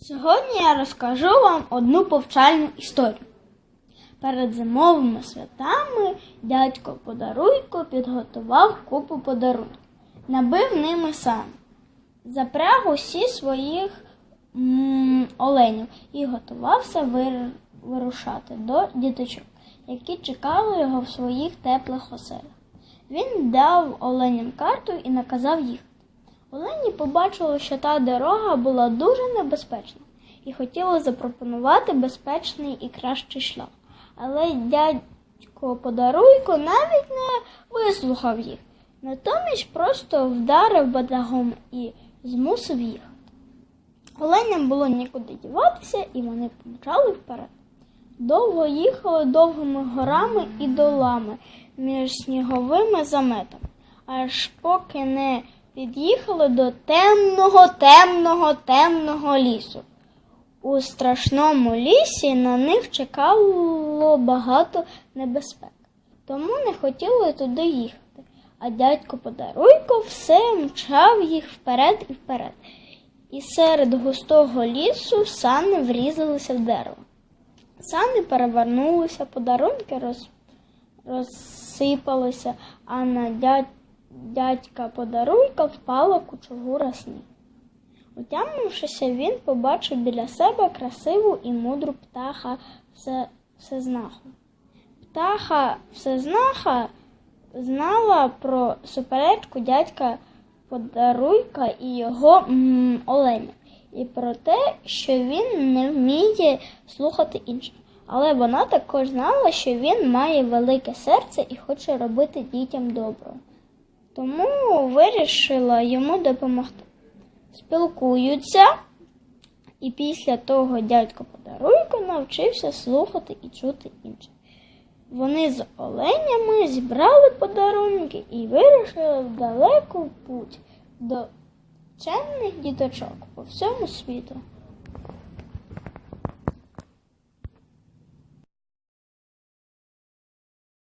Сьогодні я розкажу вам одну повчальну історію. Перед зимовими святами дядько Подаруйко підготував купу подарунків, набив ними сам, запряг усі своїх м, оленів і готувався вир- вирушати до діточок, які чекали його в своїх теплих оселях. Він дав оленям карту і наказав їхати. Олені побачили, що та дорога була дуже небезпечна і хотіли запропонувати безпечний і кращий шлях. Але дядько Подаруйко навіть не вислухав їх. Натомість просто вдарив батагом і змусив їхати. Оленям було нікуди діватися, і вони помчали вперед. Довго їхали довгими горами і долами між сніговими заметами, аж поки не під'їхали до темного, темного, темного лісу. У страшному лісі на них чекало багато небезпек, тому не хотіли туди їхати. А дядько Подаруйко все мчав їх вперед і вперед. І серед густого лісу сани врізалися в дерево. Сани перевернулися, подарунки роз... розсипалися, а на дядь... дядька подаруйка впала кучугура сніг. Утямившися, він побачив біля себе красиву і мудру птаха всезнаху. Птаха всезнаха знала про суперечку дядька Подаруйка і його оленя, і про те, що він не вміє слухати інших. Але вона також знала, що він має велике серце і хоче робити дітям добро. Тому вирішила йому допомогти. Спілкуються, і після того дядько Подаруйко навчився слухати і чути інших. Вони з оленями зібрали подарунки і вирушили в далеку путь до чемних діточок по всьому світу.